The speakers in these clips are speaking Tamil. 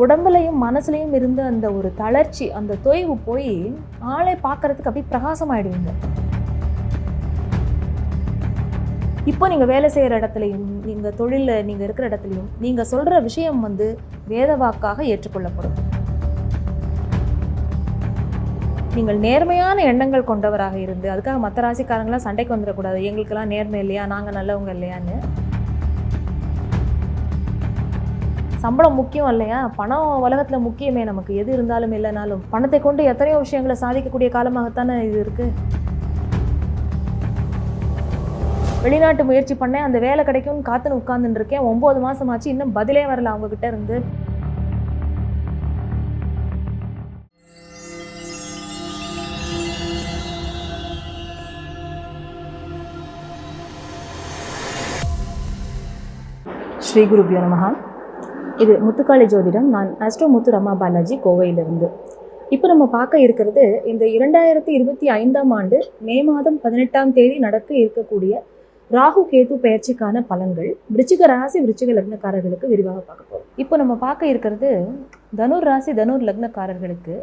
உடம்புலையும் மனசுலையும் இருந்த அந்த ஒரு தளர்ச்சி அந்த தொய்வு போய் ஆளை பார்க்கறதுக்கு அப்படியே பிரகாசமாயிடுவீங்க. இப்போ நீங்கள் வேலை செய்கிற இடத்துலையும் நீங்கள் தொழிலில் நீங்கள் இருக்கிற இடத்துலையும் நீங்கள் சொல்கிற விஷயம் வந்து வேத வாக்காக ஏற்றுக்கொள்ளப்படும். நீங்கள் நேர்மையான எண்ணங்கள் கொண்டவராக இருந்து அதுக்காக மற்ற ராசிக்காரங்களாம் சண்டைக்கு வந்துடக்கூடாது. எங்களுக்கெல்லாம் நேர்மை இல்லையா? நாங்கள் நல்லவங்க இல்லையான்னு. சம்பளம் முக்கியம் இல்லையா? பணம் உலகத்தில் முக்கியமே நமக்கு. எது இருந்தாலும் இல்லைனாலும். பணத்தை கொண்டு எத்தனையோ விஷயங்களை சாதிக்கக்கூடிய காலமாகத்தானே இது இருக்குது வெளிநாட்டு முயற்சி பண்ணேன். அந்த வேலை கிடைக்கும்னு காத்துன்னு உட்காந்துட்டு இருக்கேன். ஒம்பது மாதம் ஆச்சு. இன்னும் பதிலே வரல அவங்ககிட்ட இருந்து. ஸ்ரீ குருபியோ நமகான் இது முத்துக்காளி ஜோதிடம். நான் அஸ்ட்ரோ முத்து ரமா பாலாஜி கோவையிலிருந்து. இப்போ நம்ம பார்க்க இருக்கிறது இந்த இரண்டாயிரத்தி இருபத்தி ஐந்தாம் ஆண்டு மே மாதம் பதினெட்டாம் தேதி நடக்க இருக்கக்கூடிய ராகு கேது பயிற்சிக்கான பலன்கள் விருச்சிக ராசி விருச்சிக லக்னக்காரர்களுக்கு விரிவாக பார்க்க போகிறோம் இப்போ நம்ம பார்க்க இருக்கிறது தனுர் ராசி தனுர் லக்னக்காரர்களுக்கு.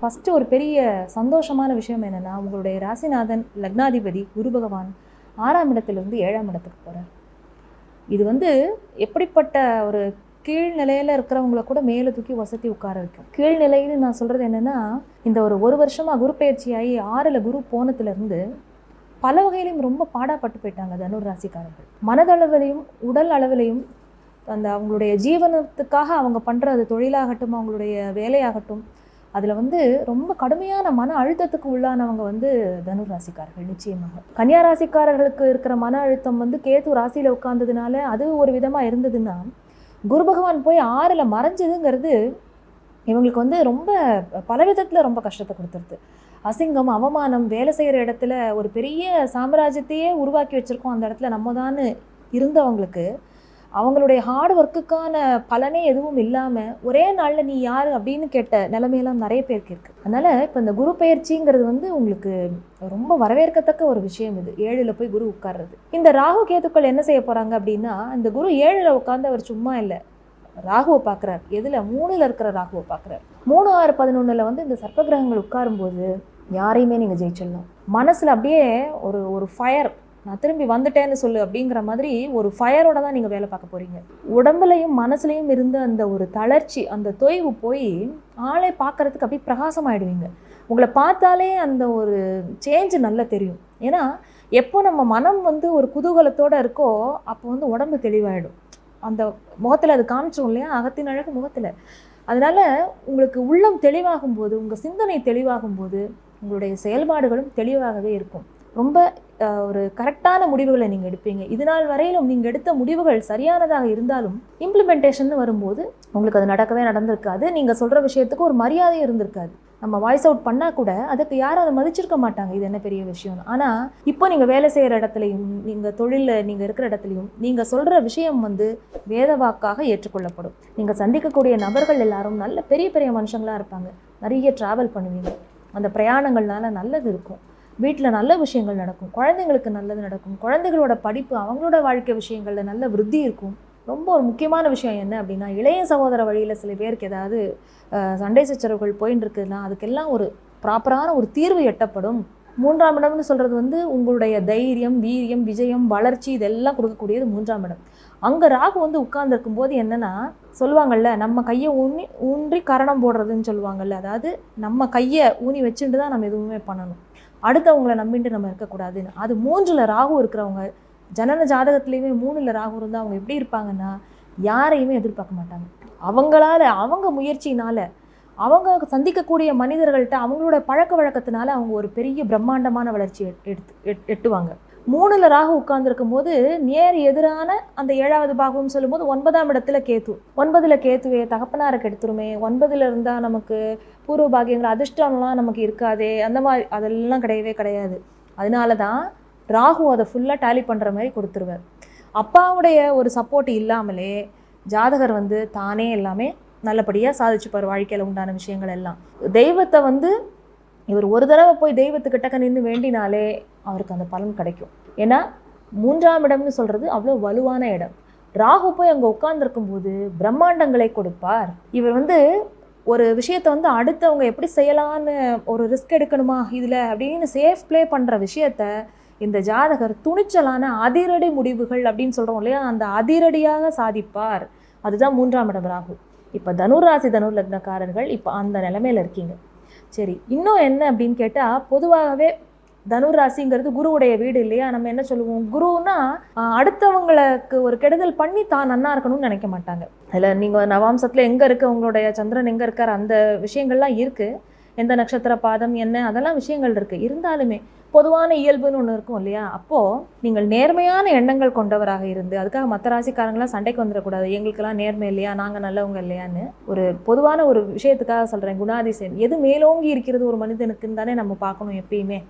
ஃபஸ்ட்டு ஒரு பெரிய சந்தோஷமான விஷயம் என்னென்னா உங்களுடைய ராசிநாதன் லக்னாதிபதி குரு பகவான். ஆறாம் இடத்துலேருந்து ஏழாம் இடத்துக்கு போகிறார் இது வந்து எப்படிப்பட்ட ஒரு கீழ்நிலையில் இருக்கிறவங்கள கூட மேலே தூக்கி வசதி உட்கார வைக்கும். கீழ்நிலைன்னு நான் சொல்கிறது என்னென்னா இந்த ஒரு ஒரு வருஷமாக குரு பயிற்சியாகி ஆறில் குரு போனதுலேருந்து பல வகையிலையும் ரொம்ப பாடாப்பட்டு போயிட்டாங்க தனுர் ராசிக்காரர்கள். மனதளவிலையும் உடல் அளவிலையும் அந்த அவங்களுடைய ஜீவனத்துக்காக அவங்க பண்ணுற அது தொழிலாகட்டும் அவங்களுடைய வேலையாகட்டும் அதில் வந்து ரொம்ப கடுமையான மன அழுத்தத்துக்கு உள்ளானவங்க வந்து தனுர் ராசிக்காரர்கள் நிச்சயமாக. கன்னியா ராசிக்காரர்களுக்கு இருக்கிற மன அழுத்தம் வந்து கேத்து ராசியில் உட்கார்ந்ததுனால அது ஒரு விதமாக இருந்ததுன்னா குரு பகவான் போய் ஆறில் மறைஞ்சதுங்கிறது இவங்களுக்கு வந்து ரொம்ப பல விதத்தில் ரொம்ப கஷ்டத்தை கொடுத்துருது. அசிங்கம் அவமானம் வேலை செய்கிற இடத்துல ஒரு பெரிய சாம்ராஜ்யத்தையே உருவாக்கி வச்சுருக்கோம் அந்த இடத்துல நம்ம தான் இருந்தவங்களுக்கு அவங்களுடைய ஹார்ட் ஒர்க்குக்கான பலனே எதுவும் இல்லாமல் ஒரே நாளில் நீ யார் அப்படின்னு கேட்ட நிலைமையெல்லாம் நிறைய பேருக்கு இருக்குது அதனால் இப்போ இந்த குரு பயிற்சிங்கிறது வந்து உங்களுக்கு ரொம்ப வரவேற்கத்தக்க ஒரு விஷயம் இது. ஏழில் போய் குரு உட்கார்றது. இந்த ராகு கேதுக்கள் என்ன செய்ய போகிறாங்க அப்படின்னா இந்த குரு ஏழில் உட்காந்து அவர் சும்மா இல்லை. ராகுவை பார்க்குறார். எதில்? மூணில் இருக்கிற ராகுவை பார்க்குறார். மூணு ஆறு பதினொன்றில் வந்து இந்த சர்ப்ப கிரகங்கள் உட்காரும்போது யாரையுமே நீங்கள் ஜெயிச்சிடலாம். மனசில் அப்படியே ஒரு ஒரு ஃபயர் நான் திரும்பி வந்துட்டேன்னு சொல்லு அப்படிங்கிற மாதிரி ஒரு ஃபயரோட தான் நீங்கள் வேலை பார்க்க போகிறீங்க உடம்புலையும் மனசுலையும் இருந்த அந்த ஒரு தளர்ச்சி அந்த தொய்வு போய் ஆளை பார்க்கறதுக்கு அப்படியே பிரகாசமாயிடுவீங்க. உங்களை பார்த்தாலே அந்த ஒரு சேஞ்சு நல்லா தெரியும். ஏன்னா எப்போ நம்ம மனம் வந்து ஒரு குதூகலத்தோடு இருக்கோ அப்போ வந்து உடம்பு தெளிவாயிடும். அந்த முகத்தில் அது காமிச்சோம் இல்லையா? அகத்தின் அழகு முகத்தில். அதனால் உங்களுக்கு உள்ளம் தெளிவாகும் போது உங்கள் சிந்தனை தெளிவாகும் போது உங்களுடைய செயல்பாடுகளும் தெளிவாகவே இருக்கும். ரொம்ப ஒரு கரெக்டான முடிவுகளை நீங்கள் எடுப்பீங்க. இது நாள் வரையிலும் நீங்கள் எடுத்த முடிவுகள் சரியானதாக இருந்தாலும் இம்ப்ளிமெண்டேஷன் வரும்போது உங்களுக்கு அது நடக்கவே நடந்திருக்காது. நீங்கள் சொல்கிற விஷயத்துக்கு ஒரு மரியாதை இருந்திருக்காது. நம்ம வாய்ஸ் அவுட் பண்ணால் கூட அதுக்கு யாரும் அதை மதிச்சிருக்க மாட்டாங்க. இது என்ன பெரிய விஷயம்னு. ஆனால் இப்போ நீங்கள் வேலை செய்கிற இடத்துலையும் நீங்கள் தொழிலில் நீங்கள் இருக்கிற இடத்துலையும் நீங்கள் சொல்கிற விஷயம் வந்து வேத வாக்காக ஏற்றுக்கொள்ளப்படும். நீங்கள் சந்திக்கக்கூடிய நபர்கள் எல்லாரும் நல்ல பெரிய பெரிய மனுஷங்களாக இருப்பாங்க. நிறைய ட்ராவல் பண்ணுவீங்க. அந்த பிரயாணங்கள்னால நல்லது இருக்கும். வீட்டில் நல்ல விஷயங்கள் நடக்கும். குழந்தைங்களுக்கு நல்லது நடக்கும். குழந்தைகளோட படிப்பு அவங்களோட வாழ்க்கை விஷயங்களில் நல்ல விருத்தி இருக்கும். ரொம்ப ஒரு முக்கியமான விஷயம் என்ன அப்படின்னா இளைய சகோதர வழியில் சில பேருக்கு ஏதாவது சண்டை சச்சரவுகள் போயின்னு இருக்குதுன்னா அதுக்கெல்லாம் ஒரு ப்ராப்பரான ஒரு தீர்வு எட்டப்படும். மூன்றாம் இடம்னு சொல்கிறது வந்து உங்களுடைய தைரியம் வீரியம் விஜயம் வளர்ச்சி இதெல்லாம் கொடுக்கக்கூடியது மூன்றாம் இடம். அங்கே ராகு வந்து உட்கார்ந்துருக்கும் போது என்னன்னா சொல்லுவாங்கல்ல நம்ம கையை ஊனி ஊன்றி கரணம் போடுறதுன்னு சொல்லுவாங்கள்ல அதாவது நம்ம கையை ஊனி வச்சுட்டு தான் நம்ம எதுவுமே பண்ணணும். அடுத்தவங்களை நம்பிட்டு நம்ம இருக்கக்கூடாதுன்னு. அது மூன்றில் ராகு இருக்கிறவங்க ஜனன ஜாதகத்துலேயுமே மூணில் ராகு இருந்தால் அவங்க எப்படி இருப்பாங்கன்னா யாரையுமே எதிர்பார்க்க மாட்டாங்க. அவங்களால அவங்க முயற்சினால அவங்க சந்திக்கக்கூடிய மனிதர்கள்ட்ட அவங்களோட பழக்க வழக்கத்தினால அவங்க ஒரு பெரிய பிரம்மாண்டமான வளர்ச்சி எட்- எடுத்து எட்- எட்டுவாங்க. மூணுல ராகு உட்கார்ந்துருக்கும் போது நேர் எதிரான அந்த ஏழாவது பாகம்னு சொல்லும்போது ஒன்பதாம் இடத்துல கேத்து ஒன்பதுல கேத்துவே தகப்பனாரை கெடுத்துருமே. ஒன்பதுல இருந்தா நமக்கு பூர்வ பாகியங்கள் அதிர்ஷ்டம்லாம் நமக்கு இருக்காதே. அந்த மாதிரி அதெல்லாம் கிடையவே கிடையாது. அதனால தான் ராகு அதை ஃபுல்லாக டேலி பண்ணுற மாதிரி கொடுத்துருவார். அப்பாவுடைய ஒரு சப்போர்ட் இல்லாமலே ஜாதகர் வந்து தானே எல்லாமே நல்லபடியாக சாதிச்சுப்பார் வாழ்க்கையில் உண்டான விஷயங்கள் எல்லாம். தெய்வத்தை வந்து இவர் ஒரு தடவை போய் தெய்வத்துக்கிட்டக்க நின்று வேண்டினாலே அவருக்கு அந்த பலன் கிடைக்கும். ஏன்னா மூன்றாம் இடம்னு சொல்கிறது அவ்வளோ வலுவான இடம். ராகு போய் அங்கே உட்கார்ந்துருக்கும் போது பிரம்மாண்டங்களை கொடுப்பார். இவர் வந்து ஒரு விஷயத்தை வந்து அடுத்தவங்க எப்படி செய்யலான்னு ஒரு ரிஸ்க் எடுக்கணுமா? இதில் அப்படின்னு சேஃப் ப்ளே பண்ணுற விஷயத்த இந்த ஜாதகர் துணிச்சலான அதிரடி முடிவுகள் அப்படின்னு சொல்கிறோம் இல்லையா? அந்த அதிரடியாக சாதிப்பார். அதுதான் மூன்றாம் இடம் ராகு. இப்போ தனுர் ராசி தனுர் லக்னக்காரர்கள் இப்போ அந்த நிலமையில் இருக்கீங்க. சரி இன்னும் என்ன அப்படின்னு கேட்டால் பொதுவாகவே தனுர் ராசிங்கிறது குருவுடைய வீடு இல்லையா? நம்ம என்ன சொல்லுவோம்? குருன்னா அடுத்தவங்களுக்கு ஒரு கெடுதல் பண்ணி தான் நன்னா இருக்கணும்னு நினைக்க மாட்டாங்க. அதில் நீங்கள் நவாம்சத்தில் எங்கே இருக்கு? உங்களுடைய சந்திரன் எங்கே இருக்கார்? அந்த விஷயங்கள்லாம் இருக்குது எந்த நட்சத்திர பாதம் என்ன? அதெல்லாம் விஷயங்கள் இருக்குது இருந்தாலுமே பொதுவான இயல்புன்னு ஒன்று இருக்கும் இல்லையா? அப்போது நீங்கள் நேர்மையான எண்ணங்கள் கொண்டவராக இருந்து அதுக்காக மற்ற ராசிக்காரங்களாம் சண்டைக்கு வந்துடக்கூடாது. எங்களுக்கெல்லாம் நேர்மை இல்லையா? நாங்கள் நல்லவங்க இல்லையான்னு ஒரு பொதுவான ஒரு விஷயத்துக்காக சொல்கிறேன் குணாதிசயம். எது மேலோங்கி இருக்கிறது ஒரு மனிதனுக்குன்னு தானே நம்ம பார்க்கணும் எப்பயுமே.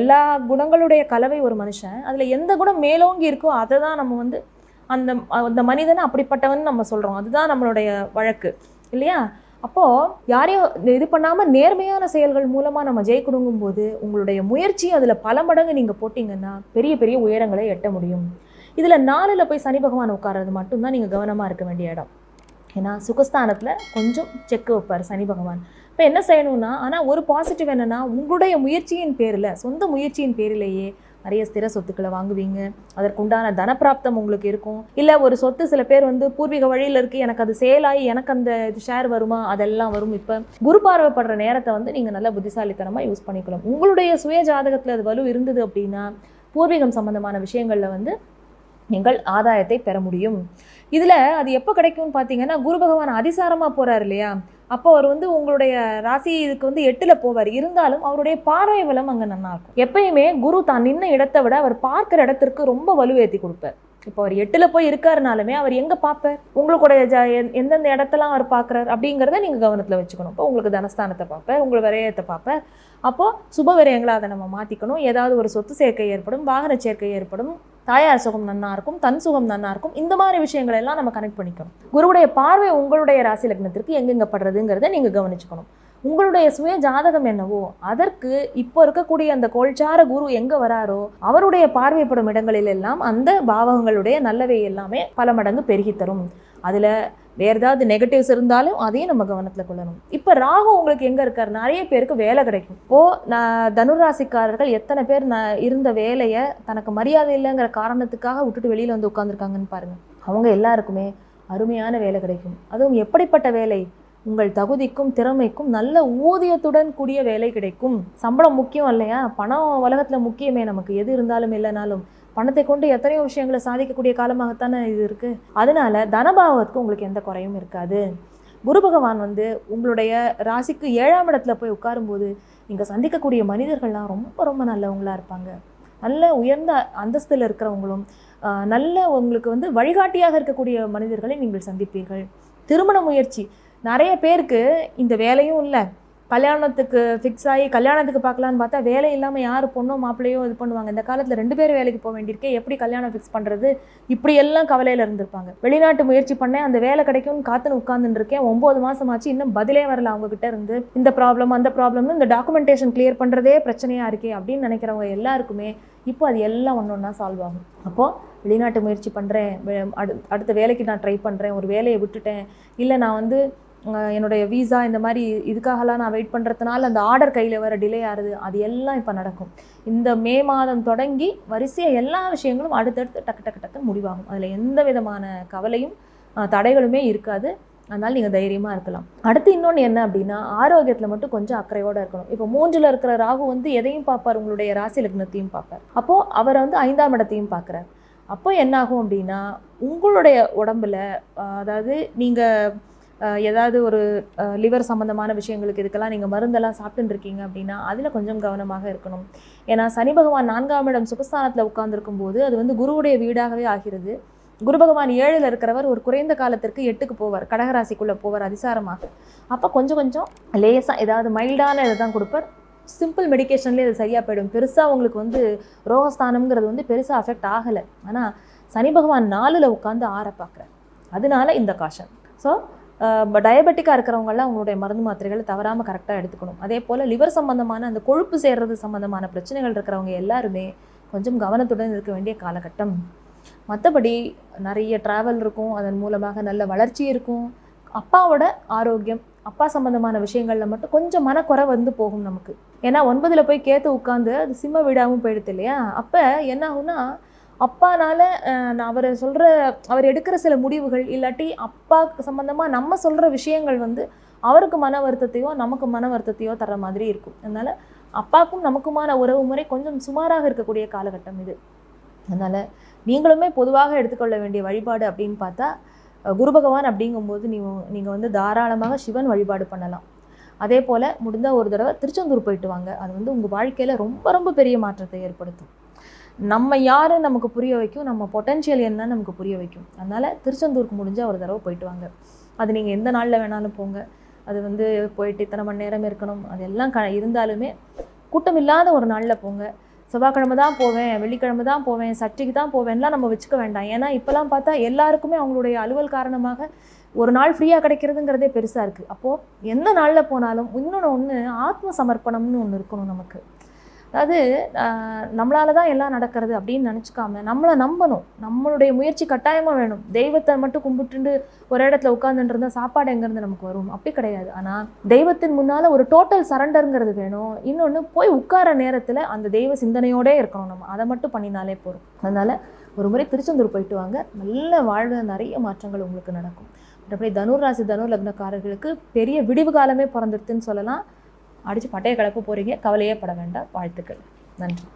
எல்லா குணங்களுடைய கலவை ஒரு மனுஷன். அதில் எந்த குணம் மேலோங்கி இருக்கோ அதை தான் நம்ம வந்து அந்த அந்த மனிதனை அப்படிப்பட்டவன் நம்ம சொல்கிறோம் அதுதான் நம்மளுடைய வழக்கு. இல்லையா? அப்போது யாரையும் இது பண்ணாமல் நேர்மையான செயல்கள் மூலமாக நம்ம ஜெயிக்கணுங்கும் போது உங்களுடைய முயற்சி அதில் பல மடங்கு நீங்கள் போட்டிங்கன்னா பெரிய பெரிய உயரங்களை எட்ட முடியும். இதில் நாலில் போய் சனி பகவான் உட்கார்றது மட்டும்தான் நீங்கள் கவனமாக இருக்க வேண்டிய இடம். ஏன்னா சுகஸ்தானத்தில் கொஞ்சம் செக் வைப்பார் சனி பகவான். இப்போ என்ன செய்யணும்னா ஆனால் ஒரு பாசிட்டிவ் என்னென்னா உங்களுடைய முயற்சியின் பேரில் சொந்த முயற்சியின் பேரிலேயே நிறைய ஸ்திர சொத்துக்களை வாங்குவீங்க. அதற்குண்டான தனப்பிராப்தம் உங்களுக்கு இருக்கும். இல்லை ஒரு சொத்து சில பேர் வந்து பூர்வீக வழியில் இருக்குது எனக்கு அது சேலாகி எனக்கு அந்த இது ஷேர் வருமா? அதெல்லாம் வரும். இப்போ குரு பார்வைப்படுற நேரத்தை வந்து நீங்கள் நல்லா புத்திசாலித்தனமாக யூஸ் பண்ணிக்கலாம் உங்களுடைய சுய ஜாதகத்தில் அது வலு இருந்தது அப்படின்னா பூர்வீகம் சம்மந்தமான விஷயங்களில் வந்து நீங்கள் ஆதாயத்தை பெற முடியும். இதில் அது எப்போ கிடைக்கும்னு பார்த்தீங்கன்னா குரு பகவான் அதிசாரமாக போகிறார் இல்லையா? அப்போ அவர் வந்து உங்களுடைய ராசி இதுக்கு வந்து எட்டில் போவார். இருந்தாலும் அவருடைய பார்வை வளம் அங்கே நல்லா இருக்கும். எப்பயுமே குரு தான் நின்ன இடத்தை விட அவர் பார்க்குற இடத்திற்கு ரொம்ப வலுவேற்றி கொடுப்பார். இப்போ அவர் எட்டில் போய் இருக்காருனாலுமே அவர் எங்கே பார்ப்பார்? உங்களுடைய ஜ எந்- எந்தெந்த இடத்தெல்லாம் அவர் பார்க்குறாரு அப்படிங்கிறத நீங்கள் கவனத்தில் வச்சுக்கணும். இப்போ உங்களுக்கு தனஸ்தானத்தை பார்ப்பார் உங்கள் விரயத்தை பார்ப்பார். அப்போது சுப விரயங்களை அதை நம்ம மாற்றிக்கணும் ஏதாவது ஒரு சொத்து சேர்க்கை ஏற்படும் வாகன சேர்க்கை ஏற்படும் தாயார் சுகம் நன்னா இருக்கும் தன் சுகம் நன்னா இருக்கும். இந்த மாதிரி விஷயங்களை எல்லாம் நம்ம கனெக்ட் பண்ணிக்கணும். குருவுடைய பார்வை உங்களுடைய ராசி லக்னத்திற்கு எங்கெங்க படுறதுங்கிறத நீங்கள் கவனிச்சுக்கணும். உங்களுடைய சுய ஜாதகம் என்னவோ அதற்கு இப்போ இருக்கக்கூடிய அந்த கோல்சார குரு எங்கே வராரோ அவருடைய பார்வைப்படும் இடங்களில் எல்லாம் அந்த பாவகங்களுடைய நல்லவை எல்லாமே பல மடங்கு பெருகித்தரும் தரும். வேறு ஏதாவது நெகட்டிவ்ஸ் இருந்தாலும் அதையும் நம்ம கவனத்தில் கொள்ளணும். இப்போ ராகு உங்களுக்கு எங்கே இருக்கார்? நிறைய பேருக்கு வேலை கிடைக்கும். இப்போ நான் தனுராசிக்காரர்கள் எத்தனை பேர் நான் இருந்த வேலையை தனக்கு மரியாதை இல்லைங்கிற காரணத்துக்காக விட்டுட்டு வெளியில் வந்து உட்காந்துருக்காங்கன்னு பாருங்கள் அவங்க எல்லாருக்குமே அருமையான வேலை கிடைக்கும். அதுவும் எப்படிப்பட்ட வேலை? உங்கள் தகுதிக்கும் திறமைக்கும் நல்ல ஊதியத்துடன் கூடிய வேலை கிடைக்கும். சம்பளம் முக்கியம் இல்லையா? பணம் உலகத்தில் முக்கியமே நமக்கு. எது இருந்தாலும் இல்லைனாலும் பணத்தை கொண்டு எத்தனையோ விஷயங்களை சாதிக்கக்கூடிய காலமாகத்தானே இது இருக்குது அதனால தனபாவத்துக்கு உங்களுக்கு எந்த குறையும் இருக்காது. குரு பகவான் வந்து உங்களுடைய ராசிக்கு ஏழாம் இடத்துல போய் உட்காரும்போது நீங்கள் சந்திக்கக்கூடிய மனிதர்கள்லாம் ரொம்ப ரொம்ப நல்லவங்களா இருப்பாங்க. நல்ல உயர்ந்த அந்தஸ்தில் இருக்கிறவங்களும் நல்ல உங்களுக்கு வந்து வழிகாட்டியாக இருக்கக்கூடிய மனிதர்களை நீங்கள் சந்திப்பீர்கள். திருமண முயற்சி. நிறைய பேருக்கு இந்த வேலையும் இல்லை. கல்யாணத்துக்கு ஃபிக்ஸ் ஆகி கல்யாணத்துக்கு பார்க்கலான்னு பார்த்தா வேலை இல்லாமல் யார் பொண்ணோ மாப்பிள்ளையோ இது பண்ணுவாங்க. இந்த காலத்தில் ரெண்டு பேரும் வேலைக்கு போக வேண்டியிருக்கே எப்படி கல்யாணம் ஃபிக்ஸ் பண்ணுறது இப்படி எல்லாம் கவலையில் இருந்திருப்பாங்க. வெளிநாட்டு முயற்சி பண்ணேன் அந்த வேலை கிடைக்கும்னு காத்துன்னு உட்காந்துருக்கேன் இருக்கேன் ஒம்பது மாதம் ஆச்சு இன்னும் பதிலே வரல அவங்ககிட்ட இருந்து. இந்த ப்ராப்ளம் அந்த ப்ராப்ளம்னு இந்த டாக்குமெண்டேஷன் கிளியர் பண்ணுறதே பிரச்சனையாக இருக்கே அப்படின்னு நினைக்கிறவங்க எல்லாருக்குமே இப்போ அது எல்லாம் ஒன்று ஒன்றா சால்வ் ஆகும். அப்போது வெளிநாட்டு முயற்சி பண்ணுறேன் அடுத்த வேலைக்கு நான் ட்ரை பண்ணுறேன் ஒரு வேலையை விட்டுட்டேன் இல்லை நான் வந்து என்னுடைய வீசா இந்த மாதிரி இதுக்காகலாம் நான் வெயிட் பண்ணுறதுனால அந்த ஆர்டர் கையில் வர டிலே ஆகுது. அது எல்லாம் இப்போ நடக்கும். இந்த மே மாதம் தொடங்கி வரிசையாக எல்லா விஷயங்களும் அடுத்தடுத்து டக்கு டக்கு டக்குன்னு முடிவாகும். அதில் எந்த விதமான கவலையும் தடைகளுமே இருக்காது. அதனால் நீங்கள் தைரியமாக இருக்கலாம். அடுத்து இன்னொன்று என்ன அப்படின்னா ஆரோக்கியத்தில் மட்டும் கொஞ்சம் அக்கறையோடு இருக்கணும். இப்போ மூன்றில் இருக்கிற ராகு வந்து எதையும் பார்ப்பார்? உங்களுடைய ராசி லக்னத்தையும் பார்ப்பார். அப்போது அவரை வந்து ஐந்தாம் இடத்தையும் பார்க்குறார். அப்போ என்னாகும் அப்படின்னா உங்களுடைய உடம்புல அதாவது நீங்கள் ஏதாவது ஒரு லிவர் சம்மந்தமான விஷயங்களுக்கு இதுக்கெல்லாம் நீங்கள் மருந்தெல்லாம் சாப்பிட்டுருக்கீங்க அப்படின்னா அதில் கொஞ்சம் கவனமாக இருக்கணும். ஏன்னா சனி பகவான் நான்காம் இடம் சுகஸ்தானத்தில் உட்கார்ந்துருக்கும் போது அது வந்து குருவுடைய வீடாகவே ஆகிறது. குரு பகவான் ஏழில் இருக்கிறவர் ஒரு குறைந்த காலத்திற்கு எட்டுக்கு போவார். கடகராசிக்குள்ளே போவார் அதிசாரமாக. அப்போ கொஞ்சம் கொஞ்சம் லேசாக ஏதாவது மைல்டான இதை தான் கொடுப்பார். சிம்பிள் மெடிகேஷன்லேயே அது சரியாக போயிடும். பெருசாக உங்களுக்கு வந்து ரோகஸ்தானம்ங்கிறது வந்து பெருசாக அஃபெக்ட் ஆகலை. ஆனால் சனி பகவான் நாலில் உட்காந்து ஆற பார்க்குறார். அதனால இந்த காஷன் ஸோ டயபெட்டிக்காக இருக்கிறவங்களாம் அவங்களுடைய மருந்து மாத்திரைகளை தவறாமல் கரெக்டாக எடுத்துக்கணும். அதே போல் லிவர் சம்மந்தமான அந்த கொழுப்பு சேர்றது சம்மந்தமான பிரச்சனைகள் இருக்கிறவங்க எல்லாருமே கொஞ்சம் கவனத்துடன் இருக்க வேண்டிய காலகட்டம். மற்றபடி நிறைய ட்ராவல் இருக்கும். அதன் மூலமாக நல்ல வளர்ச்சி இருக்கும். அப்பாவோட ஆரோக்கியம் அப்பா சம்மந்தமான விஷயங்களில் மட்டும் கொஞ்சம் மனக்குறை வந்து போகும் நமக்கு. ஏன்னா ஒன்பதில் போய் கேத்து உட்காந்து அது சிம்ம விடாமல் போயிடுது இல்லையா? அப்போ என்ன ஆகுன்னா அப்பானால் நான் அவர் சொல்கிற அவர் எடுக்கிற சில முடிவுகள் இல்லாட்டி அப்பா சம்மந்தமாக நம்ம சொல்கிற விஷயங்கள் வந்து அவருக்கு மன வருத்தத்தையோ நமக்கு மன வருத்தத்தையோ தர மாதிரி இருக்கும். அதனால் அப்பாவுக்கும் நமக்குமான உறவு முறை கொஞ்சம் சுமாராக இருக்கக்கூடிய காலகட்டம் இது. அதனால் நீங்களுமே பொதுவாக எடுத்துக்கொள்ள வேண்டிய வழிபாடு அப்படின்னு பார்த்தா குரு பகவான் அப்படிங்கும்போது நீங்கள் நீங்கள் வந்து தாராளமாக சிவன் வழிபாடு பண்ணலாம். அதே போல் முடிந்தால் ஒரு தடவை திருச்செந்தூர் போயிட்டு வாங்க. அது வந்து உங்கள் வாழ்க்கையில் ரொம்ப ரொம்ப பெரிய மாற்றத்தை ஏற்படுத்தும். நம்ம யாரு நமக்கு புரிய வைக்கும்? நம்ம பொட்டென்ஷியல் என்னன்னு நமக்கு புரிய வைக்கும்? அதனால் திருச்செந்தூருக்கு முடிஞ்சால் ஒரு தடவை போயிட்டு வாங்க. அது நீங்கள் எந்த நாளில் வேணாலும் போங்க. அது வந்து போயிட்டு இத்தனை மணி நேரம் இருக்கணும். அதெல்லாம் க இருந்தாலுமே கூட்டம் இல்லாத ஒரு நாளில் போங்க. செவ்வாய்க்கிழமை தான் போவேன் வெள்ளிக்கிழமை தான் போவேன் சர்ச்சைக்கு தான் போவேன்லாம் நம்ம வச்சுக்க வேண்டாம். ஏன்னா இப்போலாம் பார்த்தா எல்லாருக்குமே அவங்களுடைய அலுவல் காரணமாக ஒரு நாள் ஃப்ரீயாக கிடைக்கிறதுங்கிறதே பெருசாக இருக்குது அப்போது எந்த நாளில் போனாலும் இன்னொன்று ஒன்று ஆத்ம சமர்ப்பணம்னு ஒன்று இருக்கணும் நமக்கு. அதாவது நம்மளால தான் எல்லாம் நடக்கிறது அப்படின்னு நினச்சிக்காம நம்மளை நம்பணும். நம்மளுடைய முயற்சி கட்டாயமாக வேணும். தெய்வத்தை மட்டும் கும்பிட்டுண்டு ஒரு இடத்துல உட்காந்துட்டு இருந்தால் சாப்பாடு எங்கேருந்து நமக்கு வரும்? அப்படி கிடையாது. ஆனால் தெய்வத்தின் முன்னால் ஒரு டோட்டல் சரண்டருங்கிறது வேணும். இன்னொன்று போய் உட்கார நேரத்தில் அந்த தெய்வ சிந்தனையோடே இருக்கணும் நம்ம. அதை மட்டும் பண்ணினாலே போதும். அதனால் ஒரு முறை திருச்செந்தூர் போயிட்டு வாங்க. நல்ல வாழ்வு நிறைய மாற்றங்கள் உங்களுக்கு நடக்கும். மற்றபடி தனுர் ராசி தனுர் லக்னக்காரர்களுக்கு பெரிய விடிவு காலமே பிறந்துருதுன்னு சொல்லலாம். அடித்து பட்டைய கிளப்ப போகிறீங்க கவலையே பட வேண்டாம். வாழ்த்துக்கள். நன்றி.